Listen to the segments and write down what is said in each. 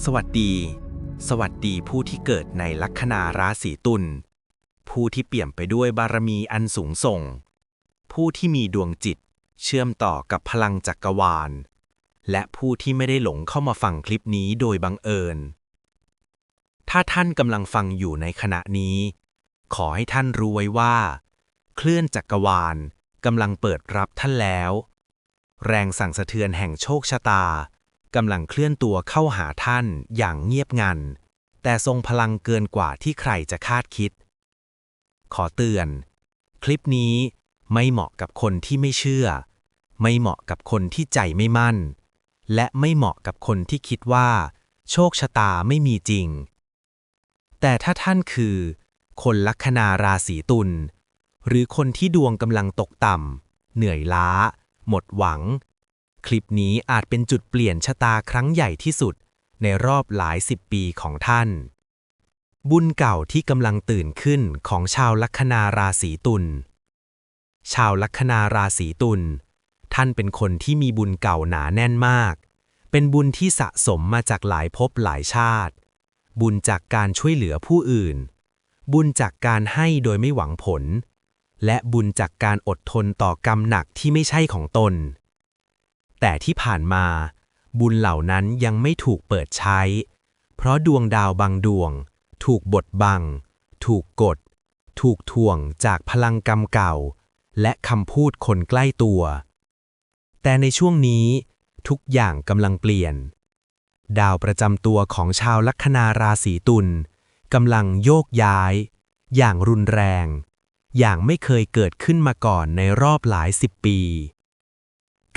สวัสดี สวัสดีผู้ที่เกิดในลัคนาราศีตุล ผู้ที่เปี่ยมไปด้วยบารมีอันสูงส่ง ผู้ที่มีดวงจิต เชื่อมต่อกับพลังจักรวาล และผู้ที่ไม่ได้หลงเข้ามาฟังคลิปนี้โดยบังเอิญ ถ้าท่านกำลังฟังอยู่ในขณะนี้ ขอให้ท่านรู้ไว้ว่า เคลื่อนจักรวาลกำลังเปิดรับท่านแล้ว แรงสั่งสะเทือนแห่งโชคชะตา กำลังเคลื่อนตัวเข้าหาท่านอย่างเงียบงัน แต่ทรงพลังเกินกว่าที่ใครจะคาดคิด ขอเตือน คลิปนี้ไม่เหมาะกับคนที่ไม่เชื่อ ไม่เหมาะกับคนที่ใจไม่มั่น และไม่เหมาะกับคนที่คิดว่า โชคชะตาไม่มีจริง แต่ถ้าท่านคือ คนลัคนาราศีตุล หรือคนที่ดวงกำลังตกต่ำเหนื่อยล้า หมดหวัง คลิปนี้อาจเป็นจุดเปลี่ยนชะตาครั้งใหญ่ที่สุด ในรอบหลายสิบปีของท่าน บุญเก่าที่กำลังตื่นขึ้นของชาวลัคนาราศีตุล ชาวลัคนาราศีตุล ท่านเป็นคนที่มีบุญเก่าหนาแน่นมาก เป็นบุญที่สะสมมาจากหลายภพหลายชาติ บุญจากการช่วยเหลือผู้อื่น บุญจากการให้โดยไม่หวังผล และบุญจากการอดทนต่อกรรมหนักที่ไม่ใช่ของตน แต่ที่ผ่านมา บุญเหล่านั้นยังไม่ถูกเปิดใช้ เพราะดวงดาวบางดวง ถูกบดบัง ถูกกด ถูกทวงจากพลังกรรมเก่า และคำพูดคนใกล้ตัว แต่ในช่วงนี้ทุกอย่างกำลังเปลี่ยน ดาวประจำตัวของชาวลัคนาราศีตุลกำลังโยกย้าย อย่างรุนแรง อย่างไม่เคยเกิดขึ้นมาก่อนในรอบหลายสิบปี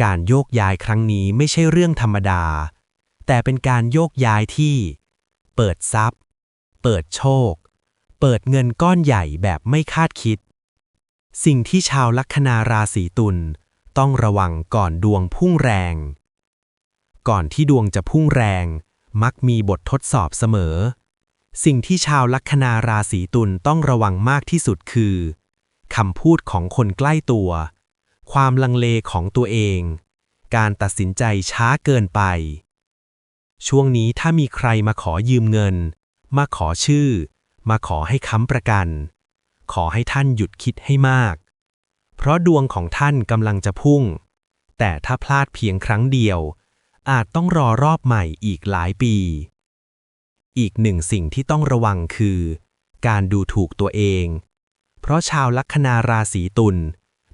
การโยกย้ายครั้งนี้ไม่ใช่เรื่องธรรมดา แต่เป็นการโยกย้ายที่ เปิดทรัพย์ เปิดโชค เปิดเงินก้อนใหญ่แบบไม่คาดคิด สิ่งที่ชาวลัคนาราศีตุลต้องระวังก่อนดวงพุ่งแรง ก่อนที่ดวงจะพุ่งแรง มักมีบททดสอบเสมอ สิ่งที่ชาวลัคนาราศีตุลต้องระวังมากที่สุดคือคำพูดของคนใกล้ตัว ความลังเลของตัวเอง การตัดสินใจช้าเกินไป ช่วงนี้ถ้ามีใครมาขอยืมเงิน มาขอชื่อ มาขอให้ค้ำประกัน ขอให้ท่านหยุดคิดให้มาก เพราะดวงของท่านกำลังจะพุ่ง แต่ถ้าพลาดเพียงครั้งเดียว อาจต้องรอรอบใหม่อีกหลายปี อีกหนึ่งสิ่งที่ต้องระวังคือ การดูถูกตัวเอง เพราะชาวลัคนาราศีตุล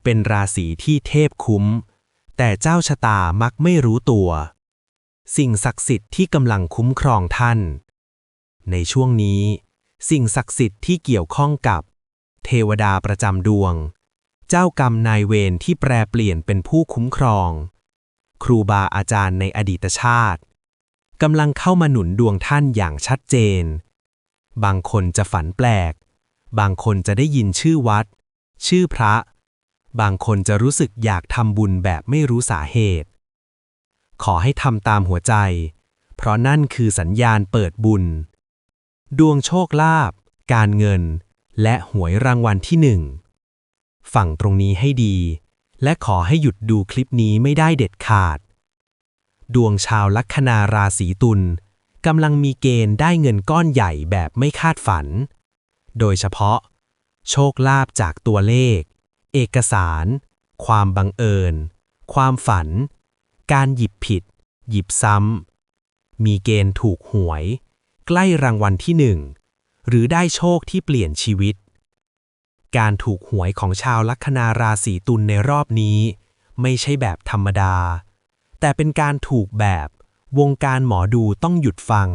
เป็นราศีที่เทพคุ้ม แต่เจ้าชะตามักไม่รู้ตัว สิ่งศักดิ์สิทธิ์ที่กำลังคุ้มครองท่าน ในช่วงนี้ สิ่งศักดิ์สิทธิ์ที่เกี่ยวข้องกับ เทวดาประจำดวง เจ้ากรรมนายเวรที่แปรเปลี่ยนเป็นผู้คุ้มครอง ครูบาอาจารย์ในอดีตชาติกำลังเข้ามาหนุนดวงท่านอย่างชัดเจน บางคนจะฝันแปลก บางคนจะได้ยินชื่อวัด ชื่อพระ บางคนจะรู้สึกอยากทำบุญแบบไม่รู้สาเหตุ ขอให้ทำตามหัวใจ เพราะนั่นคือสัญญาณเปิดบุญ ดวงโชคลาภการเงิน และหวยรางวัลที่หนึ่งฝั่งตรงนี้ให้ดี และขอให้หยุดดูคลิปนี้ไม่ได้เด็ดขาด ดวงชาวลัคนาราศีตุลกำลังมีเกณฑ์ได้เงินก้อนใหญ่แบบไม่คาดฝัน โดยเฉพาะ โชคลาภจากตัวเลข เอกสาร ความบังเอิญ ความฝัน การหยิบผิด หยิบซ้ำ มีเกณฑ์ถูกหวย ใกล้รางวัลที่หนึ่ง หรือได้โชคที่เปลี่ยนชีวิต การถูกหวยของชาวลัคนาราศีตุลในรอบนี้ ไม่ใช่แบบธรรมดา แต่เป็นการถูกแบบวงการหมอดูต้องหยุดฟัง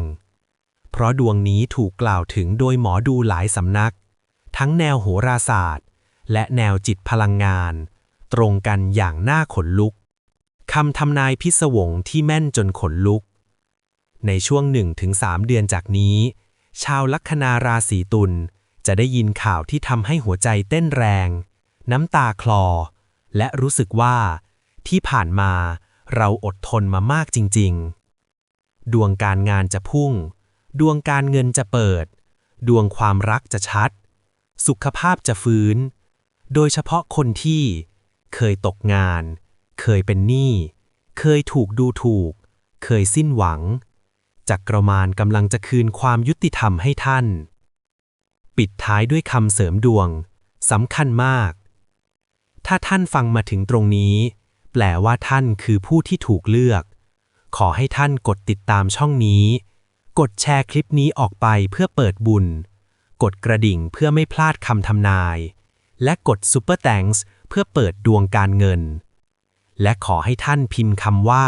เพราะดวงนี้ถูกกล่าวถึงโดยหมอดูหลายสำนัก ทั้งแนวโหราศาสตร์ และแนวจิตพลังงาน ตรงกันอย่างน่าขนลุกคำทำนายพิศวงที่แม่นจนขนลุก ในช่วง 1-3 เดือนจากนี้ ชาวลัคนาราศีตุลจะได้ยินข่าวที่ทำให้หัวใจเต้นแรง น้ำตาคลอ และรู้สึกว่า ที่ผ่านมาเราอดทนมามากจริง ๆ ดวงการงานจะพุ่ง ดวงการเงินจะเปิด ดวงความรักจะชัด สุขภาพจะฟื้น โดยเฉพาะคนที่ เคยตกงาน เคยเป็นหนี้ เคยถูกดูถูก เคยสิ้นหวัง จักรมารกำลังจะคืนความยุติธรรมให้ท่าน ปิดท้ายด้วยคำเสริมดวงสำคัญมาก ถ้าท่านฟังมาถึงตรงนี้ แปลว่าท่านคือผู้ที่ถูกเลือก ขอให้ท่านกดติดตามช่องนี้ กดแชร์คลิปนี้ออกไปเพื่อเปิดบุญ กดกระดิ่งเพื่อไม่พลาดคำทำนาย และกด Super Thanks เพื่อเปิดดวงการเงิน และขอให้ท่านพิมพ์คำว่า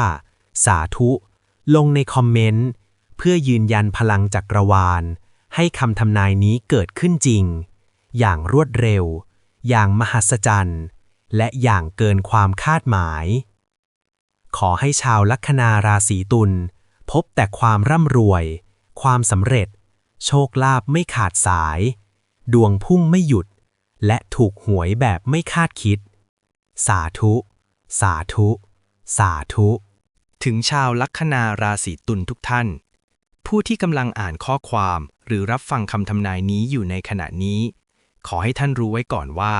สาธุ ลงในคอมเมนต์ เพื่อยืนยันพลังจักรวาล ให้คำทำนายนี้เกิดขึ้นจริง อย่างรวดเร็ว อย่างมหัศจรรย์ และอย่างเกินความคาดหมาย ขอให้ชาวลัคนาราศีตุล พบแต่ความร่ำรวย ความสำเร็จ โชคลาภไม่ขาดสาย ดวงพุ่งไม่หยุด และถูกหวยแบบไม่คาดคิด สาธุ สาธุ สาธุ ถึงชาวลัคนาราศีตุลทุกท่าน ผู้ที่กำลังอ่านข้อความหรือรับฟังคำทำนายนี้อยู่ในขณะนี้ ขอให้ท่านรู้ไว้ก่อนว่า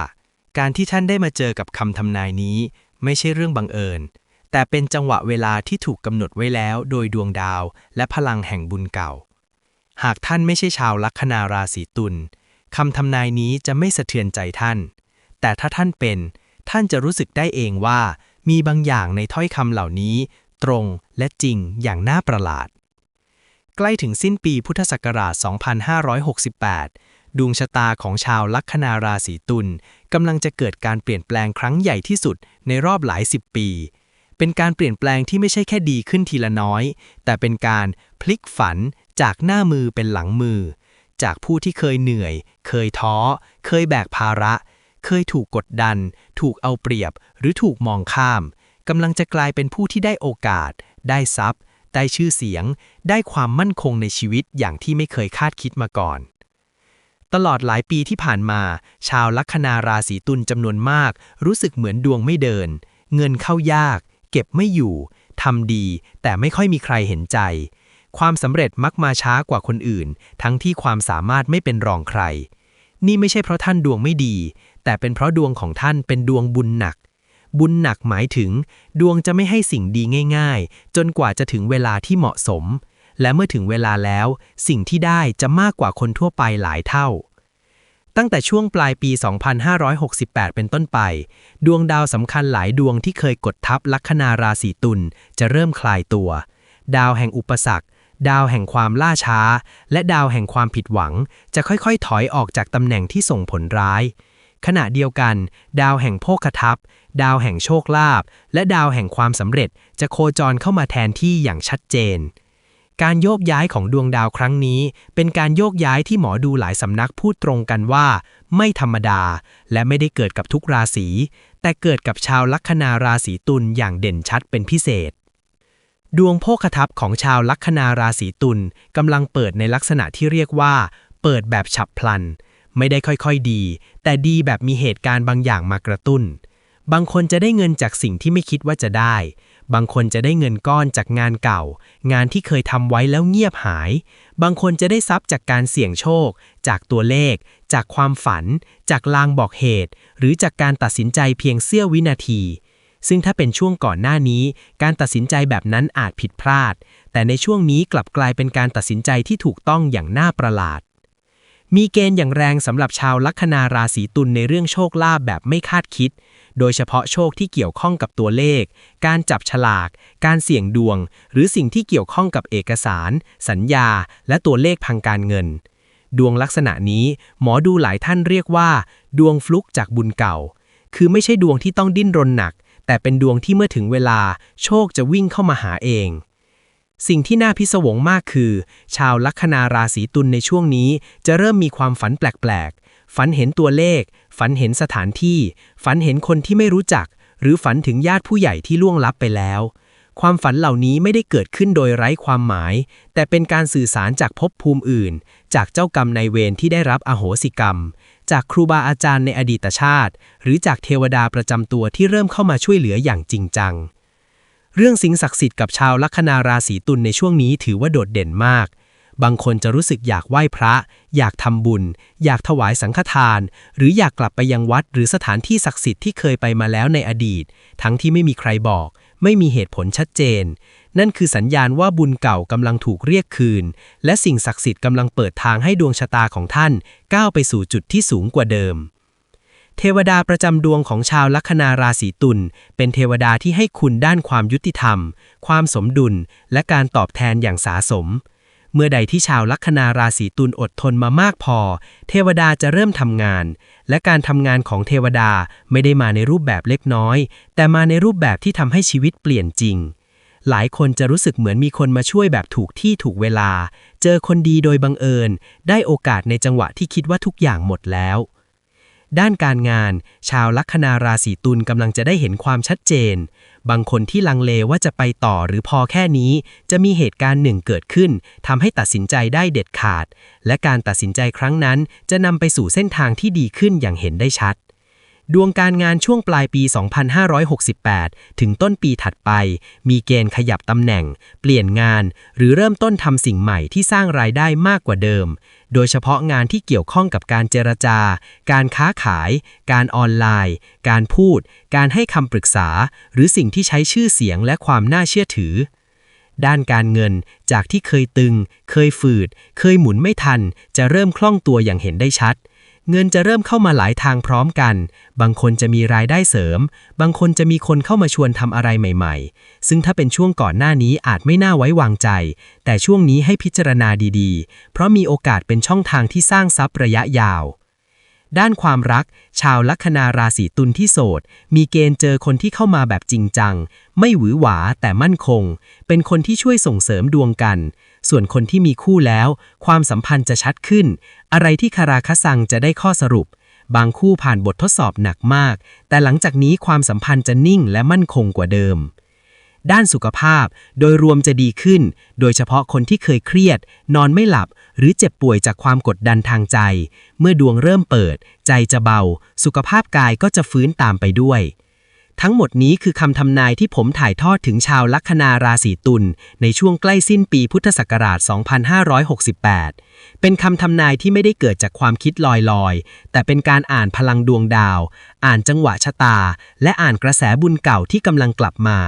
การที่ท่านได้มาเจอกับคำทำนายนี้ ไม่ใช่เรื่องบังเอิญ แต่เป็นจังหวะเวลาที่ถูกกำหนดไว้แล้ว โดยดวงดาว และพลังแห่งบุญเก่า หากท่านไม่ใช่ชาวลัคนาราศีตุล คำทำนายนี้จะไม่สะเทือนใจท่าน แต่ถ้าท่านเป็น ท่านจะรู้สึกได้เองว่า มีบางอย่างในถ้อยคำเหล่านี้ ตรงและจริงอย่างน่าประหลาด ใกล้ถึงสิ้นปีพุทธศักราช 2568 ดวงชะตาของชาวลัคนาราศีตุลกำลังจะเกิดการเปลี่ยนแปลงครั้งใหญ่ที่สุดในรอบหลายสิบปี เป็นการเปลี่ยนแปลงที่ไม่ใช่แค่ดีขึ้นทีละน้อย แต่เป็นการพลิกฝันจากหน้ามือเป็นหลังมือ จากผู้ที่เคยเหนื่อย เคยท้อ เคยแบกภาระ เคยถูกกดดัน ถูกเอาเปรียบ หรือถูกมองข้ามกำลังจะกลายเป็นผู้ที่ได้โอกาส ได้ทรัพย์ ได้ชื่อเสียง ได้ความมั่นคงในชีวิตอย่างที่ไม่เคยคาดคิดมาก่อน ตลอดหลายปีที่ผ่านมา ชาวลัคนาราศีตุลจำนวนมาก รู้สึกเหมือนดวงไม่เดิน เงินเข้ายาก เก็บไม่อยู่ทำดี แต่ไม่ค่อยมีใครเห็นใจ ความสำเร็จมักมาช้ากว่าคนอื่น ทั้งที่ความสามารถไม่เป็นรองใคร นี่ไม่ใช่เพราะท่านดวงไม่ดี แต่เป็นเพราะดวงของท่านเป็นดวงบุญหนัก บุญหนักหมายถึง ดวงจะไม่ให้สิ่งดีง่าย ๆ จนกว่าจะถึงเวลาที่เหมาะสม และเมื่อถึงเวลาแล้ว สิ่งที่ได้จะมากกว่าคนทั่วไปหลายเท่าตั้งแต่ช่วงปลายปี 2568 เป็นต้นไป ดวงดาวสำคัญหลายดวงที่เคยกดทับลัคนาราศีตุลจะเริ่มคลายตัว ดาวแห่งอุปสรรค ดาวแห่งความล่าช้า และดาวแห่งความผิดหวัง จะค่อยๆ ถอยออกจากตำแหน่งที่ส่งผลร้าย ขณะเดียวกัน ดาวแห่งโภคทรัพดาวแห่งโชคลาภและดาวแห่งความสำเร็จจะโคจรเข้ามาแทนที่อย่างชัดเจน การโยกย้ายของดวงดาวครั้งนี้ เป็นการโยกย้ายที่หมอดูหลายสำนักพูดตรงกันว่า ไม่ธรรมดา และไม่ได้เกิดกับทุกราศี แต่เกิดกับชาวลัคนาราศีตุลอย่างเด่นชัดเป็นพิเศษ ดวงโภคทัพของชาวลัคนาราศีตุลกำลังเปิดในลักษณะที่เรียกว่า เปิดแบบฉับพลัน ไม่ได้ค่อยๆดี แต่ดีแบบมีเหตุการณ์บางอย่างมากระตุ้น บางคนจะได้เงินจากสิ่งที่ไม่คิดว่าจะได้ บางคนจะได้เงินก้อนจากงานเก่า งานที่เคยทำไว้แล้วเงียบหาย บางคนจะได้ทรัพย์จากการเสี่ยงโชค จากตัวเลข จากความฝัน จากลางบอกเหตุ หรือจากการตัดสินใจเพียงเสี้ยววินาที ซึ่งถ้าเป็นช่วงก่อนหน้านี้ การตัดสินใจแบบนั้นอาจผิดพลาด แต่ในช่วงนี้กลับกลายเป็นการตัดสินใจที่ถูกต้องอย่างน่าประหลาด มีเกณฑ์อย่างแรงสำหรับชาวลัคนาราศีตุลในเรื่องโชคลาภแบบไม่คาดคิด โดยเฉพาะโชคที่เกี่ยวข้องกับตัวเลข การจับฉลาก การเสี่ยงดวง หรือสิ่งที่เกี่ยวข้องกับเอกสาร สัญญา และตัวเลขทางการเงิน ดวงลักษณะนี้ หมอดูหลายท่านเรียกว่า ดวงฟลุกจากบุญเก่า คือไม่ใช่ดวงที่ต้องดิ้นรนหนัก แต่เป็นดวงที่เมื่อถึงเวลาโชคจะวิ่งเข้ามาหาเอง สิ่งที่น่าพิศวงมากคือ ชาวลัคนาราศีตุลในช่วงนี้จะเริ่มมีความฝันแปลกๆ ฝันเห็นตัวเลข ฝันเห็นสถานที่ ฝันเห็นคนที่ไม่รู้จัก หรือฝันถึงญาติผู้ใหญ่ที่ล่วงลับไปแล้ว ความฝันเหล่านี้ไม่ได้เกิดขึ้นโดยไร้ความหมาย แต่เป็นการสื่อสารจากภพภูมิอื่น จากเจ้ากรรมนายเวรที่ได้รับอโหสิกรรม จากครูบาอาจารย์ในอดีตชาติ หรือจากเทวดาประจำตัวที่เริ่มเข้ามาช่วยเหลืออย่างจริงจัง เรื่องสิ่งศักดิ์สิทธิ์กับชาวลัคนาราศีตุลในช่วงนี้ถือว่าโดดเด่นมาก บางคนจะรู้สึกอยากไหว้พระ อยากทำบุญ อยากถวายสังฆทาน หรืออยากกลับไปยังวัดหรือสถานที่ศักดิ์สิทธิ์ที่เคยไปมาแล้วในอดีต ทั้งที่ไม่มีใครบอก ไม่มีเหตุผลชัดเจน นั่นคือสัญญาณว่าบุญเก่ากำลังถูกเรียกคืน และสิ่งศักดิ์สิทธิ์กำลังเปิดทางให้ดวงชะตาของท่านก้าวไปสู่จุดที่สูงกว่าเดิม เทวดาประจำดวงของชาวลัคนาราศีตุลเป็นเทวดาที่ให้คุณด้านความยุติธรรม ความสมดุล และการตอบแทนอย่างสาสม เมื่อใดที่ชาวลัคนาราศีตุลอดทนมามากพอ เทวดาจะเริ่มทำงาน และการทำงานของเทวดาไม่ได้มาในรูปแบบเล็กน้อย แต่มาในรูปแบบที่ทำให้ชีวิตเปลี่ยนจริง หลายคนจะรู้สึกเหมือนมีคนมาช่วยแบบถูกที่ถูกเวลา เจอคนดีโดยบังเอิญ ได้โอกาสในจังหวะที่คิดว่าทุกอย่างหมดแล้ว ด้านการงาน ชาวลัคนาราศีตุลกำลังจะได้เห็นความชัดเจน บางคนที่ลังเลว่าจะไปต่อหรือพอแค่นี้ จะมีเหตุการณ์หนึ่งเกิดขึ้นทำให้ตัดสินใจได้เด็ดขาด และการตัดสินใจครั้งนั้นจะนำไปสู่เส้นทางที่ดีขึ้นอย่างเห็นได้ชัด ดวงการงานช่วงปลายปี 2568 ถึงต้นปีถัดไป มีเกณฑ์ขยับตำแหน่ง เปลี่ยนงาน หรือเริ่มต้นทำสิ่งใหม่ที่สร้างรายได้มากกว่าเดิม โดยเฉพาะงานที่เกี่ยวข้องกับการเจรจา การค้าขาย การออนไลน์ การพูด การให้คำปรึกษา หรือสิ่งที่ใช้ชื่อเสียงและความน่าเชื่อถือด้านการเงินจากที่เคยตึง เคยฝืด เคยหมุนไม่ทัน จะเริ่มคล่องตัวอย่างเห็นได้ชัด เงินจะเริ่มเข้ามาหลายทางพร้อมกัน บางคนจะมีรายได้เสริม บางคนจะมีคนเข้ามาชวนทำอะไรใหม่ๆ ซึ่งถ้าเป็นช่วงก่อนหน้านี้อาจไม่น่าไว้วางใจ แต่ช่วงนี้ให้พิจารณาดีๆ เพราะมีโอกาสเป็นช่องทางที่สร้างทรัพย์ระยะยาว ด้านความรัก ชาวลัคนาราศีตุลที่โสด มีเกณฑ์เจอคนที่เข้ามาแบบจริงจัง ไม่หวือหวาแต่มั่นคง เป็นคนที่ช่วยส่งเสริมดวงกัน ส่วนคนที่มีคู่แล้ว ความสัมพันธ์จะชัดขึ้น อะไรที่คาราคาซังจะได้ข้อสรุป บางคู่ผ่านบททดสอบหนักมาก แต่หลังจากนี้ความสัมพันธ์จะนิ่งและมั่นคงกว่าเดิม ด้านสุขภาพ โดยรวมจะดีขึ้น โดยเฉพาะคนที่เคยเครียด นอนไม่หลับ หรือเจ็บป่วยจากความกดดันทางใจ เมื่อดวงเริ่มเปิด ใจจะเบา สุขภาพกายก็จะฟื้นตามไปด้วย ทั้งหมดนี้คือคำทำนายที่ผมถ่ายทอดถึงชาวลัคนาราศีตุลในช่วงใกล้สิ้นปีพุทธศักราช 2568 เป็นคำทำนายที่ไม่ได้เกิดจากความคิดลอยๆ แต่เป็นการอ่านพลังดวงดาว อ่านจังหวะชะตา และอ่านกระแสบุญเก่าที่กำลังกลับมา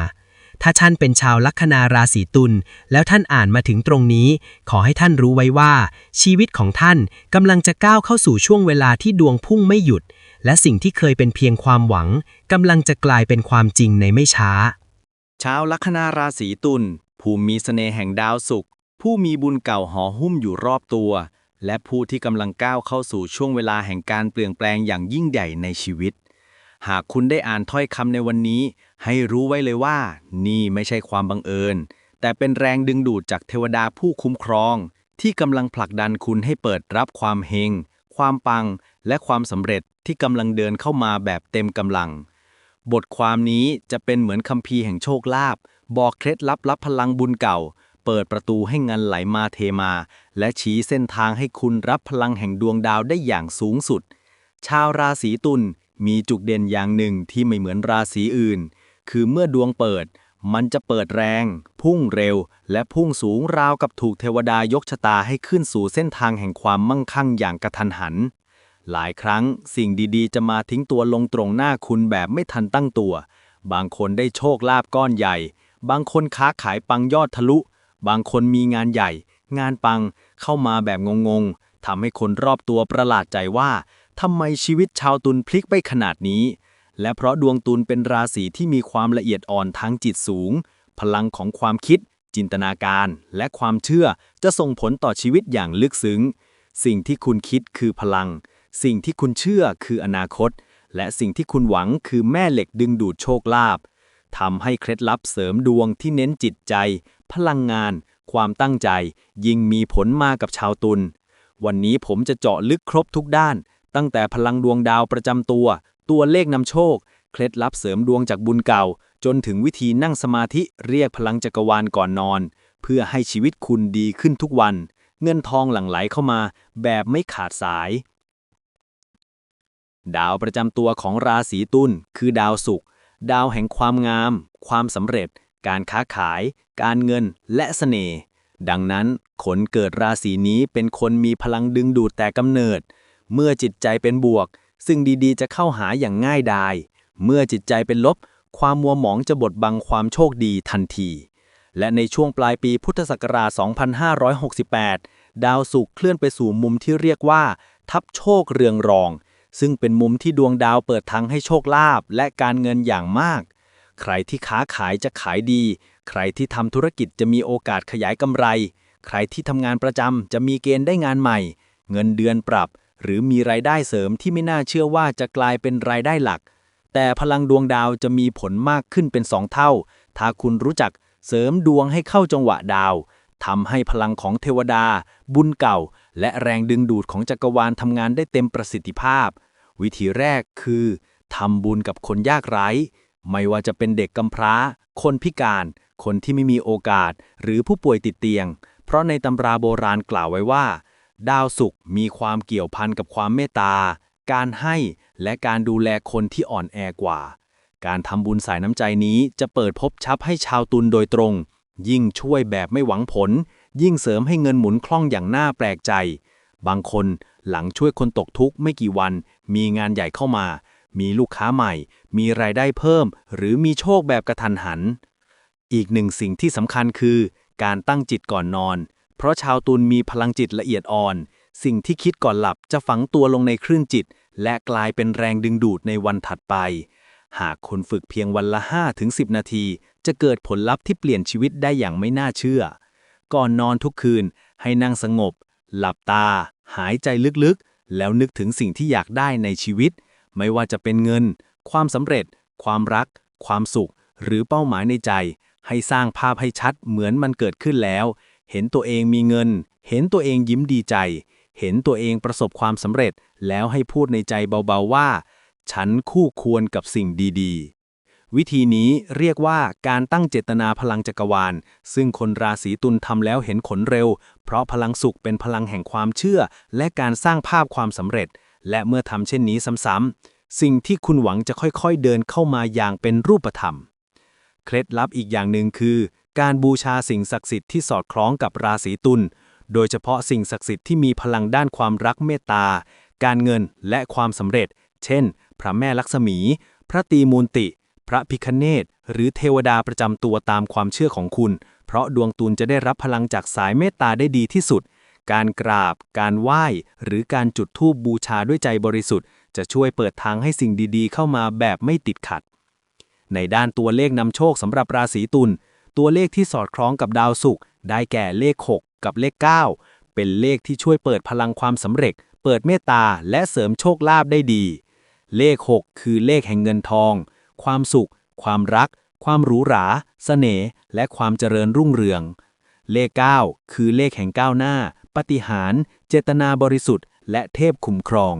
ถ้าท่านเป็นชาวลัคนาราศีตุลแล้วท่านอ่านมาถึงตรงนี้ ขอให้ท่านรู้ไว้ว่า ชีวิตของท่านกำลังจะก้าวเข้าสู่ช่วงเวลาที่ดวงพุ่งไม่หยุด และสิ่งที่เคยเป็นเพียงความหวังกำลังจะกลายเป็นความจริงในไม่ช้า ชาวลัคนาราศีตุลผู้มีเสน่ห์แห่งดาวศุกร์ผู้มีบุญเก่าห่อหุ้มอยู่รอบตัว และผู้ที่กำลังก้าวเข้าสู่ช่วงเวลาแห่งการเปลี่ยนแปลงอย่างยิ่งใหญ่ในชีวิต หากคุณได้อ่านถ้อยคำในวันนี้ ให้รู้ไว้เลยว่า นี่ไม่ใช่ความบังเอิญ แต่เป็นแรงดึงดูดจากเทวดาผู้คุ้มครอง ที่กำลังผลักดันคุณให้เปิดรับความเฮง ความปัง และความสำเร็จที่กำลังเดินเข้ามาแบบเต็มกำลัง บทความนี้จะเป็นเหมือนคัมภีร์แห่งโชคลาภบอกเคล็ดลับรับพลังบุญเก่า เปิดประตูให้เงินไหลมาเทมา และชี้เส้นทางให้คุณรับพลังแห่งดวงดาวได้อย่างสูงสุด ชาวราศีตุลมีจุดเด่นอย่างหนึ่งที่ไม่เหมือนราศีอื่น คือเมื่อดวงเปิด มันจะเปิดแรง พุ่งเร็ว และพุ่งสูงราวกับถูกเทวดายกชะตาให้ขึ้นสู่เส้นทางแห่งความมั่งคั่งอย่างกระทันหัน หลายครั้งสิ่งดีๆ จะมาทิ้งตัวลงตรงหน้าคุณแบบไม่ทันตั้งตัว บางคนได้โชคลาภก้อนใหญ่ บางคนค้าขายปังยอดทะลุ บางคนมีงานใหญ่ งานปังเข้ามาแบบงงๆทำให้คนรอบตัวประหลาดใจว่าทำไมชีวิตชาวตุลพลิกไปขนาดนี้ และเพราะดวงตุลเป็นราศีที่มีความละเอียดอ่อนทางจิตสูง พลังของความคิด จินตนาการ และความเชื่อจะส่งผลต่อชีวิตอย่างลึกซึ้ง สิ่งที่คุณคิดคือพลัง สิ่งที่คุณเชื่อคืออนาคต และสิ่งที่คุณหวังคือแม่เหล็กดึงดูดโชคลาภทำให้เคล็ดลับเสริมดวงที่เน้นจิตใจ พลังงาน ความตั้งใจ ยิ่งมีผลมากับชาวตุลวันนี้ผมจะเจาะลึกครบทุกด้าน ตั้งแต่พลังดวงดาวประจำตัว ตัวเลขนำโชค เคล็ดลับเสริมดวงจากบุญเก่า จนถึงวิธีนั่งสมาธิเรียกพลังจักรวาลก่อนนอน เพื่อให้ชีวิตคุณดีขึ้นทุกวัน เงินทองหลั่งไหลเข้ามา แบบไม่ขาดสาย ดาวประจำตัวของราศีตุลคือดาวศุกร์ดาวแห่งความงาม ความสำเร็จ การค้าขาย การเงินและเสน่ห์ดังนั้นคนเกิดราศีนี้เป็นคนมีพลังดึงดูดแต่กำเนิด เมื่อจิตใจเป็นบวก ซึ่งดีๆ จะเข้าหาอย่างง่ายดาย เมื่อจิตใจเป็นลบ ความมัวหมองจะบดบังความโชคดีทันที และในช่วงปลายปีพุทธศักราช 2568 ดาวศุกร์เคลื่อนไปสู่มุมที่เรียกว่า ทับโชคเรืองรอง ซึ่งเป็นมุมที่ดวงดาวเปิดทางให้โชคลาภและการเงินอย่างมาก ใครที่ค้าขายจะขายดี ใครที่ทำธุรกิจจะมีโอกาสขยายกำไร ใครที่ทำงานประจำจะมีเกณฑ์ได้งานใหม่ เงินเดือนปรับ หรือมีรายได้เสริมที่ไม่น่าเชื่อว่าจะกลายเป็นรายได้หลัก แต่พลังดวงดาวจะมีผลมากขึ้นเป็นสองเท่า ถ้าคุณรู้จักเสริมดวงให้เข้าจังหวะดาวทำให้พลังของเทวดา บุญเก่า และแรงดึงดูดของจักรวาลทำงานได้เต็มประสิทธิภาพ วิธีแรกคือทำบุญกับคนยากไร้ ไม่ว่าจะเป็นเด็กกำพร้า คนพิการ คนที่ไม่มีโอกาส หรือผู้ป่วยติดเตียง เพราะในตำราโบราณกล่าวไว้ว่า ดาวศุกร์มีความเกี่ยวพันกับความเมตตา การให้และการดูแลคนที่อ่อนแอกว่า การทำบุญสายน้ำใจนี้จะเปิดภพชับให้ชาวตุลโดยตรง ยิ่งช่วยแบบไม่หวังผล ยิ่งเสริมให้เงินหมุนคล่องอย่างน่าแปลกใจ บางคนหลังช่วยคนตกทุกข์ไม่กี่วัน มีงานใหญ่เข้ามา มีลูกค้าใหม่ มีรายได้เพิ่ม หรือมีโชคแบบกระทันหัน อีกหนึ่งสิ่งที่สำคัญคือ การตั้งจิตก่อนนอน เพราะชาวตุลมีพลังจิตละเอียดอ่อน สิ่งที่คิดก่อนหลับจะฝังตัวลงในคลื่นจิต และกลายเป็นแรงดึงดูดในวันถัดไป หากคนฝึกเพียงวันละ 5-10 นาที จะเกิดผลลัพธ์ที่เปลี่ยนชีวิตได้อย่างไม่น่าเชื่อ ก่อนนอนทุกคืนให้นั่งสงบ หลับตา หายใจลึกๆ แล้วนึกถึงสิ่งที่อยากได้ในชีวิต ไม่ว่าจะเป็นเงิน ความสำเร็จ ความรัก ความสุข หรือเป้าหมายในใจ ให้สร้างภาพให้ชัดเหมือนมันเกิดขึ้นแล้ว เห็นตัวเองมีเงิน เห็นตัวเองยิ้มดีใจ เห็นตัวเองประสบความสำเร็จ แล้วให้พูดในใจเบาๆว่า ฉันคู่ควรกับสิ่งดีๆ วิธีนี้เรียกว่าการตั้งเจตนาพลังจักรวาล ซึ่งคนราศีตุลทำแล้วเห็นผลเร็ว เพราะพลังสุขเป็นพลังแห่งความเชื่อ และการสร้างภาพความสำเร็จ และเมื่อทำเช่นนี้ซ้ำๆสิ่งที่คุณหวังจะค่อยๆเดินเข้ามาอย่างเป็นรูปธรรม เคล็ดลับอีกอย่างหนึ่งคือ การบูชาสิ่งศักดิ์สิทธิ์ที่สอดคล้องกับราศีตุล โดยเฉพาะสิ่งศักดิ์สิทธิ์ที่มีพลังด้านความรักเมตตา การเงินและความสำเร็จ เช่น พระแม่ลักษมี พระตีมูลติ พระพิคเนตหรือเทวดาประจำตัวตามความเชื่อของคุณ เพราะดวงตุลจะได้รับพลังจากสายเมตตาได้ดีที่สุด การกราบ การไหว้ หรือการจุดธูปบูชาด้วยใจบริสุทธิ์ จะช่วยเปิดทางให้สิ่งดีๆ เข้ามาแบบไม่ติดขัด ในด้านตัวเลขนำโชคสำหรับราศีตุล ตัวเลขที่สอดคล้องกับดาวศุกร์ได้แก่เลข 6 กับเลข 9 เป็นเลขที่ช่วยเปิดพลังความสำเร็จ เปิดเมตตาและเสริมโชคลาภได้ดี เลข 6 คือเลขแห่งเงินทอง ความสุข ความรัก ความหรูหราเสน่ห์และความเจริญรุ่งเรือง เลข 9 คือเลขแห่งก้าวหน้า ปฏิหาร เจตนาบริสุทธิ์ และเทพคุ้มครอง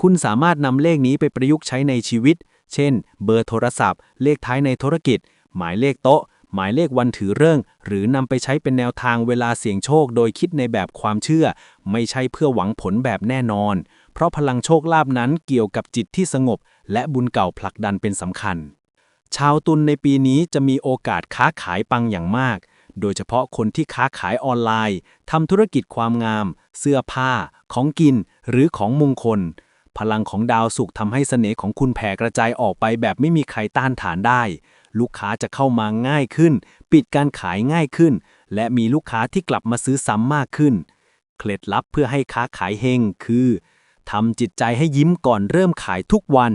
คุณสามารถนำเลขนี้ไปประยุกต์ใช้ในชีวิต เช่น เบอร์โทรศัพท์ เลขท้ายในธุรกิจ หมายเลขโต๊ะ หมายเลขวันถือเริ่อง หรือนำไปใช้เป็นแนวทางเวลาเสี่ยงโชค โดยคิดในแบบความเชื่อ ไม่ใช่เพื่อหวังผลแบบแน่นอน เพราะพลังโชคลาภนั้นเกี่ยวกับจิตที่สงบ และบุญเก่าผลักดันเป็นสำคัญ ชาวตุลในปีนี้จะมีโอกาสค้าขายปังอย่างมาก โดยเฉพาะคนที่ค้าขายออนไลน์ทำธุรกิจความงาม เสื้อผ้า ของกิน หรือของมงคลพลังของดาวศุกทำให้เสน่ห์ของคุณแผ่กระจายออกไปแบบไม่มีใครต้านทานได้ ลูกค้าจะเข้ามาง่ายขึ้น ปิดการขายง่ายขึ้น และมีลูกค้าที่กลับมาซื้อซ้ำมากขึ้น เคล็ดลับเพื่อให้ค้าขายเฮงคือทำจิตใจให้ยิ้มก่อนเริ่มขายทุกวัน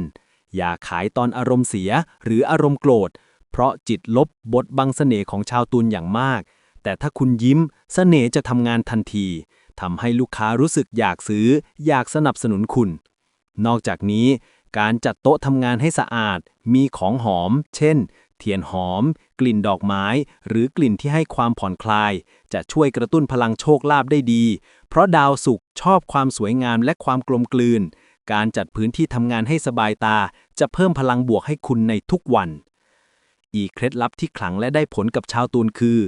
อย่าขายตอนอารมณ์เสียหรืออารมณ์โกรธ เพราะจิตลบบดบังเสน่ห์ของชาวตุลอย่างมาก แต่ถ้าคุณยิ้มเสน่ห์จะทำงานทันทีทำให้ลูกค้ารู้สึกอยากซื้อ อยากสนับสนุนคุณ นอกจากนี้ การจัดโต๊ะทำงานให้สะอาด มีของหอม เช่น เทียนหอม กลิ่นดอกไม้ หรือกลิ่นที่ให้ความผ่อนคลาย จะช่วยกระตุ้นพลังโชคลาภได้ดี เพราะดาวศุกร์ชอบความสวยงามและความกลมกลืน การจัดพื้นที่ทำงานให้สบายตา จะเพิ่มพลังบวกให้คุณในทุกวัน อีกเคล็ดลับที่ขลังและได้ผลกับชาวตูนคือ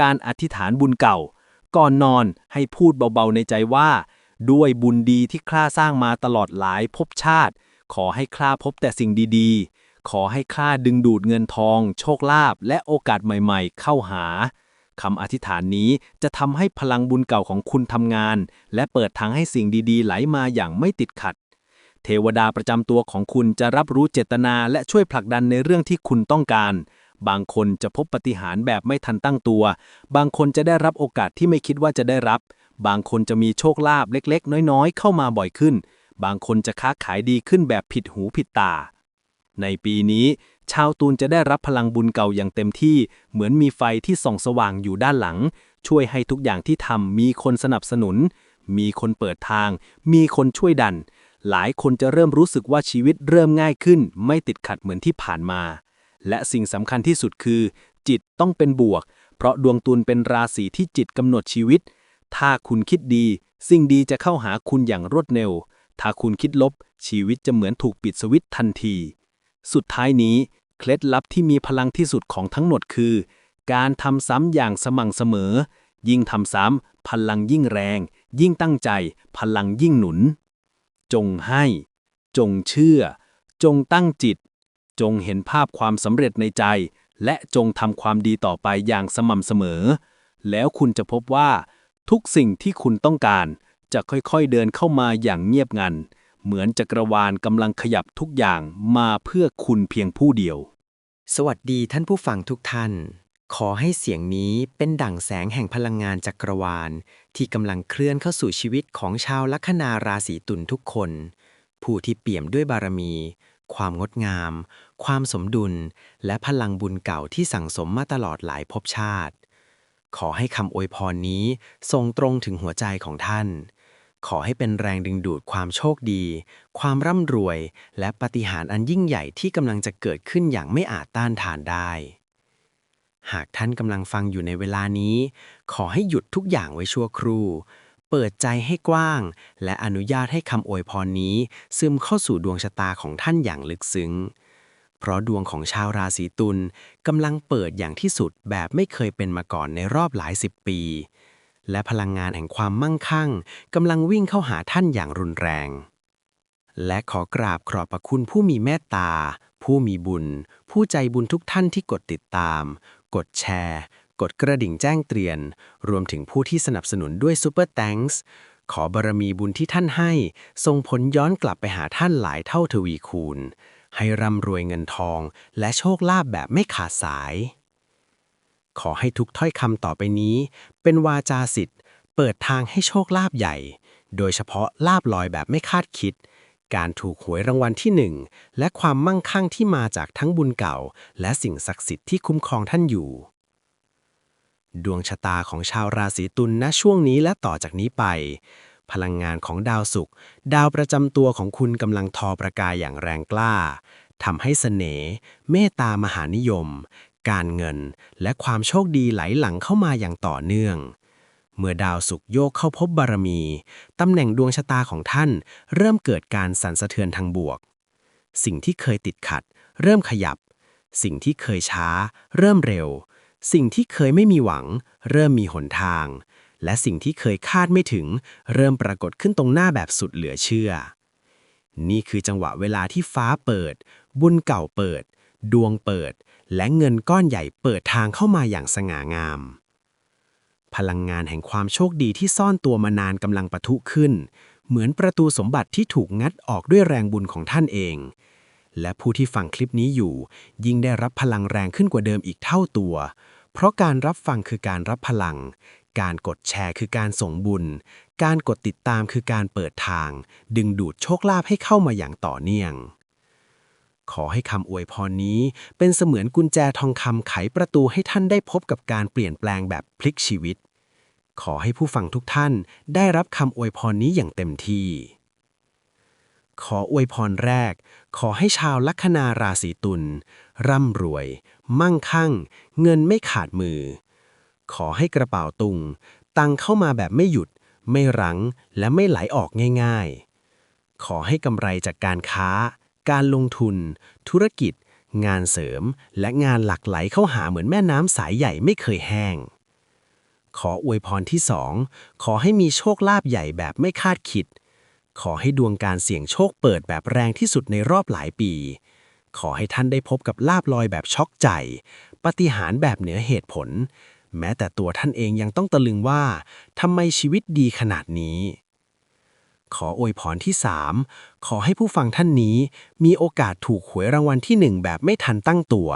การอธิษฐานบุญเก่า ก่อนนอนให้พูดเบาๆในใจว่า ด้วยบุญดีที่ข้าสร้างมาตลอดหลายภพชาติ ขอให้ข้าพบแต่สิ่งดีๆ ขอให้ข้าดึงดูดเงินทอง โชคลาภและโอกาสใหม่ๆ เข้าหาคำอธิษฐานนี้จะทำให้พลังบุญเก่าของคุณทำงาน และเปิดทางให้สิ่งดีๆ ไหลมาอย่างไม่ติดขัด เทวดาประจำตัวของคุณจะรับรู้เจตนาและช่วยผลักดันในเรื่องที่คุณต้องการ บางคนจะพบปฏิหารแบบไม่ทันตั้งตัว บางคนจะได้รับโอกาสที่ไม่คิดว่าจะได้รับ บางคนจะมีโชคลาภเล็กๆ น้อยๆ เข้ามาบ่อยขึ้น บางคนจะค้าขายดีขึ้นแบบผิดหูผิดตา ในปีนี้ ชาวตูนจะได้รับพลังบุญเก่าอย่างเต็มที่ เหมือนมีไฟที่ส่องสว่างอยู่ด้านหลัง ช่วยให้ทุกอย่างที่ทำมีคนสนับสนุน มีคนเปิดทาง มีคนช่วยดัน หลายคนจะเริ่มรู้สึกว่าชีวิตเริ่มง่ายขึ้น ไม่ติดขัดเหมือนที่ผ่านมา และสิ่งสำคัญที่สุดคือ จิตต้องเป็นบวก เพราะดวงตุลเป็นราศีที่จิตกำหนดชีวิต ถ้าคุณคิดดี สิ่งดีจะเข้าหาคุณอย่างรวดเร็ว ถ้าคุณคิดลบ ชีวิตจะเหมือนถูกปิดสวิตช์ทันที สุดท้ายนี้ เคล็ดลับที่มีพลังที่สุดของทั้งหมดคือ การทำซ้ำอย่างสม่ำเสมอ ยิ่งทำซ้ำพลังยิ่งแรง ยิ่งตั้งใจ พลังยิ่งหนุน จงให้ จงเชื่อ จงตั้งจิต จงเห็นภาพความสำเร็จในใจ และจงทำความดีต่อไปอย่างสม่ำเสมอ แล้วคุณจะพบว่า ทุกสิ่งที่คุณต้องการ จะค่อยๆเดินเข้ามาอย่างเงียบงัน เหมือนจักรวาลกำลังขยับทุกอย่างมาเพื่อคุณเพียงผู้เดียว สวัสดีท่านผู้ฟังทุกท่าน ขอให้เสียงนี้เป็นดั่งแสงแห่งพลังงานจักรวาล ที่กำลังเคลื่อนเข้าสู่ชีวิตของชาวลัคนาราศีตุลทุกคน ผู้ที่เปี่ยมด้วยบารมี ความงดงาม ความสมดุล และพลังบุญเก่าที่สั่งสมมาตลอดหลายภพชาติ ขอให้คำอวยพรนี้ส่งตรงถึงหัวใจของท่าน ขอให้เป็นแรงดึงดูดความโชคดี ความร่ำรวย และปฏิหาร์อันยิ่งใหญ่ที่กำลังจะเกิดขึ้นอย่างไม่อาจต้านทานได้ หากท่านกำลังฟังอยู่ในเวลานี้ ขอให้หยุดทุกอย่างไว้ชั่วครู่ เปิดใจให้กว้าง และอนุญาตให้คำอวยพรนี้ ซึมเข้าสู่ดวงชะตาของท่านอย่างลึกซึ้ง เพราะดวงของชาวราศีตุลกำลังเปิดอย่างที่สุดแบบไม่เคยเป็นมาก่อนในรอบหลายสิบปี และพลังงานแห่งความมั่งคั่งกำลังวิ่งเข้าหาท่านอย่างรุนแรง และขอกราบขอบพระคุณผู้มีเมตตา ผู้มีบุญ ผู้ใจบุญทุกท่านที่กดติดตาม กดแชร์ กดกระดิ่งแจ้งเตือน รวมถึงผู้ที่สนับสนุนด้วยซูเปอร์แตงส์ขอบารมีบุญที่ท่านให้ส่งผลย้อนกลับไปหาท่านหลายเท่าทวีคูณ ให้ร่ำรวยเงินทองและโชคลาภแบบไม่ขาดสาย ขอให้ทุกถ้อยคำต่อไปนี้ เป็นวาจาสิทธิ์ เปิดทางให้โชคลาภใหญ่ โดยเฉพาะลาบลอยแบบไม่คาดคิด การถูกหวยรางวัลที่หนึ่งและความมั่งคั่งที่มาจากทั้งบุญเก่า และสิ่งศักดิ์สิทธิ์ที่คุ้มครองท่านอยู่ ดวงชะตาของชาวราศีตุลณช่วงนี้และต่อจากนี้ไป พลังงานของดาวศุกร์ดาวประจำตัวของคุณกำลังทอประกายอย่างแรงกล้าทำให้เสน่ห์เมตตามหานิยม การเงิน และความโชคดีไหลหลังเข้ามาอย่างต่อเนื่อง เมื่อดาวศุกร์โยกเข้าพบบารมี ตำแหน่งดวงชะตาของท่าน เริ่มเกิดการสั่นสะเทือนทางบวก สิ่งที่เคยติดขัด เริ่มขยับ สิ่งที่เคยช้า เริ่มเร็ว สิ่งที่เคยไม่มีหวัง เริ่มมีหนทาง และสิ่งที่เคยคาดไม่ถึง เริ่มปรากฏขึ้นตรงหน้าแบบสุดเหลือเชื่อ นี่คือจังหวะเวลาที่ฟ้าเปิด บุญเก่าเปิด ดวงเปิด และเงินก้อนใหญ่เปิดทางเข้ามาอย่างสง่างาม พลังงานแห่งความโชคดีที่ซ่อนตัวมานานกำลังปะทุขึ้น เหมือนประตูสมบัติที่ถูกงัดออกด้วยแรงบุญของท่านเอง และผู้ที่ฟังคลิปนี้อยู่ ยิ่งได้รับพลังแรงขึ้นกว่าเดิมอีกเท่าตัว เพราะการรับฟังคือการรับพลัง การกดแชร์คือการส่งบุญ การกดติดตามคือการเปิดทาง ดึงดูดโชคลาภให้เข้ามาอย่างต่อเนื่อง ขอให้คำอวยพรนี้ เป็นเสมือนกุญแจทองคำไขประตูให้ท่านได้พบกับการเปลี่ยนแปลงแบบพลิกชีวิต ขอให้ผู้ฟังทุกท่านได้รับคำอวยพรนี้อย่างเต็มที่ ขออวยพรแรก ขอให้ชาวลัคนาราศีตุลร่ำรวย มั่งคั่ง เงินไม่ขาดมือ ขอให้กระเป๋าตุง ตังเข้ามาแบบไม่หยุด ไม่รั้ง และไม่ไหลออกง่าย ๆ ขอให้กำไรจากการค้า การลงทุน ธุรกิจ งานเสริม และงานหลักไหลเข้าหาเหมือนแม่น้ำสายใหญ่ไม่เคยแห้ง ขออวยพรที่สองขอให้มีโชคลาภใหญ่แบบไม่คาดคิด ขอให้ดวงการเสี่ยงโชคเปิดแบบแรงที่สุดในรอบหลายปี ขอให้ท่านได้พบกับลาบลอยแบบช็อกใจปาฏิหารย์แบบเหนือเหตุผล แม้แต่ตัวท่านเองยังต้องตะลึงว่าทำไมชีวิตดีขนาดนี้ ขออวยพรที่ 3 ขอให้ผู้ฟังท่านนี้มีโอกาสถูกหวยรางวัลที่ 1 แบบไม่ทันตั้งตัว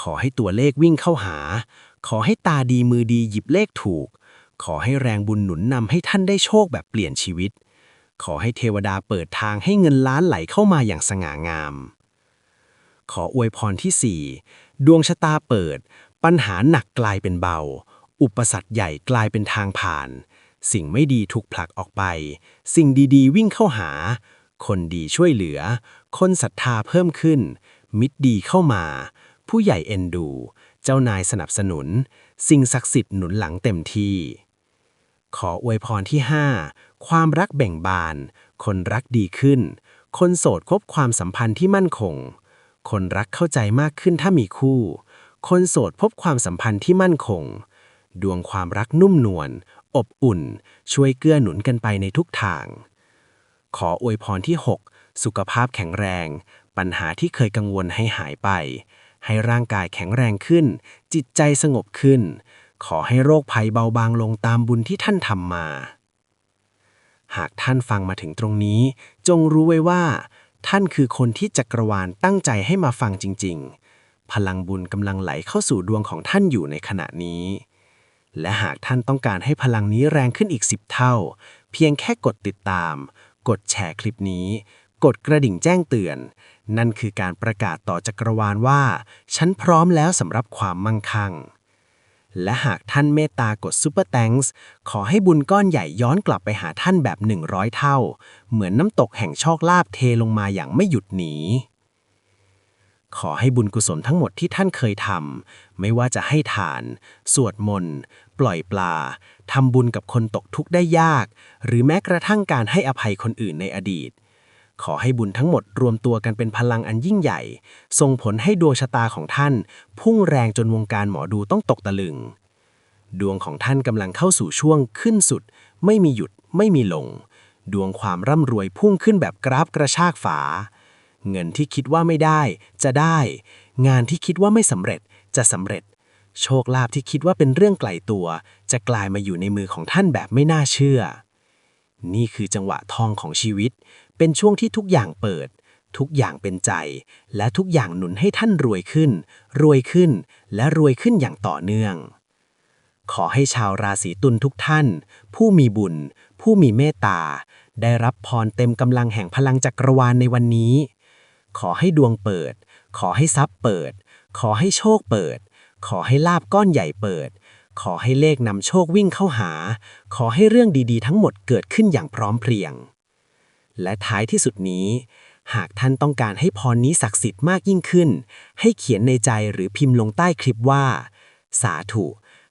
ขอให้ตัวเลขวิ่งเข้าหา ขอให้ตาดีมือดีหยิบเลขถูก ขอให้แรงบุญหนุนนำให้ท่านได้โชคแบบเปลี่ยนชีวิต ขอให้เทวดาเปิดทางให้เงินล้านไหลเข้ามาอย่างสง่างาม ขออวยพรที่ 4 ดวงชะตาเปิด ปัญหาหนักกลายเป็นเบา อุปสรรคใหญ่กลายเป็นทางผ่าน สิ่งไม่ดีถูกผลักออกไป สิ่งดีๆ วิ่งเข้าหา คนดีช่วยเหลือ คนศรัทธาเพิ่มขึ้น มิตรดีเข้ามา ผู้ใหญ่เอ็นดู เจ้านายสนับสนุน สิ่งศักดิ์สิทธิ์หนุนหลังเต็มที่ ขออวยพรที่ 5 ความรักแบ่งบาน คนรักดีขึ้น คนโสดคบความสัมพันธ์ที่มั่นคง คนรักเข้าใจมากขึ้นถ้ามีคู่ คนโสดพบความสัมพันธ์ที่มั่นคง ดวงความรักนุ่มนวล อบอุ่น ช่วยเกื้อหนุนกันไปในทุกทาง ขออวยพรที่ 6 สุขภาพแข็งแรง ปัญหาที่เคยกังวลให้หายไป ให้ร่างกายแข็งแรงขึ้น จิตใจสงบขึ้น ขอให้โรคภัยเบาบางลงตามบุญที่ท่านทำมา หากท่านฟังมาถึงตรงนี้ จงรู้ไว้ว่า ท่านคือคนที่จักรวาลตั้งใจให้มาฟังจริง ๆ พลังบุญกำลังไหลเข้าสู่ดวงของท่านอยู่ในขณะนี้ และหากท่านต้องการให้พลังนี้แรงขึ้นอีก 10 เท่า เพียงแค่กดติดตาม กดแชร์คลิปนี้ กดกระดิ่งแจ้งเตือน นั่นคือการประกาศต่อจักรวาลว่า ฉันพร้อมแล้วสำหรับความมั่งคั่ง และหากท่านเมตตากด Super Thanks ขอให้บุญก้อนใหญ่ย้อนกลับไปหาท่านแบบ 100 เท่า เหมือนน้ำตกแห่งโชคลาภเทลงมาอย่างไม่หยุดหนี ขอให้บุญกุศลทั้งหมดที่ท่านเคยทำ ไม่ว่าจะให้ทาน สวดมนต์ ปล่อยปลา ทำบุญกับคนตกทุกข์ได้ยาก หรือแม้กระทั่งการให้อภัยคนอื่นในอดีต ขอให้บุญทั้งหมดรวมตัวกันเป็นพลังอันยิ่งใหญ่ ส่งผลให้ดวงชะตาของท่าน พุ่งแรงจนวงการหมอดูต้องตกตะลึง ดวงของท่านกำลังเข้าสู่ช่วงขึ้นสุด ไม่มีหยุด ไม่มีลง ดวงความร่ำรวยพุ่งขึ้นแบบกราฟกระชากฝา เงินที่คิดว่าไม่ได้ จะได้ งานที่คิดว่าไม่สำเร็จจะสำเร็จ โชคลาภที่คิดว่าเป็นเรื่องไกลตัว จะกลายมาอยู่ในมือของท่านแบบไม่น่าเชื่อ นี่คือจังหวะทองของชีวิต เป็นช่วงที่ทุกอย่างเปิด ทุกอย่างเป็นใจ และทุกอย่างหนุนให้ท่านรวยขึ้น รวยขึ้น และรวยขึ้นอย่างต่อเนื่องขอให้ชาวราศีตุลทุกท่าน ผู้มีบุญ ผู้มีเมตตา ได้รับพรเต็มกำลังแห่งพลังจักรวาลในวันนี้ ขอให้ดวงเปิด ขอให้ทรัพย์เปิด ขอให้โชคเปิด ขอให้ลาบก้อนใหญ่เปิด ขอให้เลขนำโชควิ่งเข้าหา ขอให้เรื่องดีๆ ทั้งหมดเกิดขึ้นอย่างพร้อมเพรียง และท้ายที่สุดนี้ หากท่านต้องการให้พรนี้ศักดิ์สิทธิ์มากยิ่งขึ้น ให้เขียนในใจหรือพิมพ์ลงใต้คลิปว่า สาธุ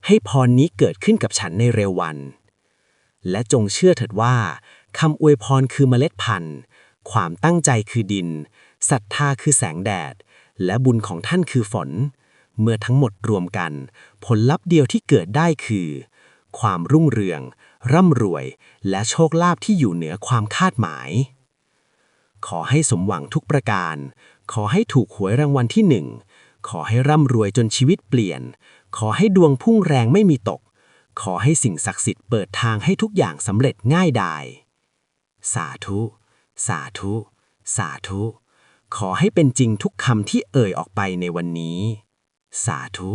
ให้พรนี้เกิดขึ้นกับฉันในเร็ววัน และจงเชื่อเถิดว่าคำอวยพรคือเมล็ดพันธุ์ ความตั้งใจคือดิน ศรัทธาคือแสงแดด และบุญของท่านคือฝน เมื่อทั้งหมดรวมกัน ผลลัพธ์เดียวที่เกิดได้คือ ความรุ่งเรือง ร่ำรวย และโชคลาภที่อยู่เหนือความคาดหมาย ขอให้สมหวังทุกประการ ขอให้ถูกหวยรางวัลที่หนึ่ง ขอให้ร่ำรวยจนชีวิตเปลี่ยน ขอให้ดวงพุ่งแรงไม่มีตก ขอให้สิ่งศักดิ์สิทธิ์เปิดทางให้ทุกอย่างสำเร็จง่ายดายสาธุ สาธุ สาธุ ขอให้เป็นจริงทุกคำที่เอ่ยออกไปในวันนี้ สาธุ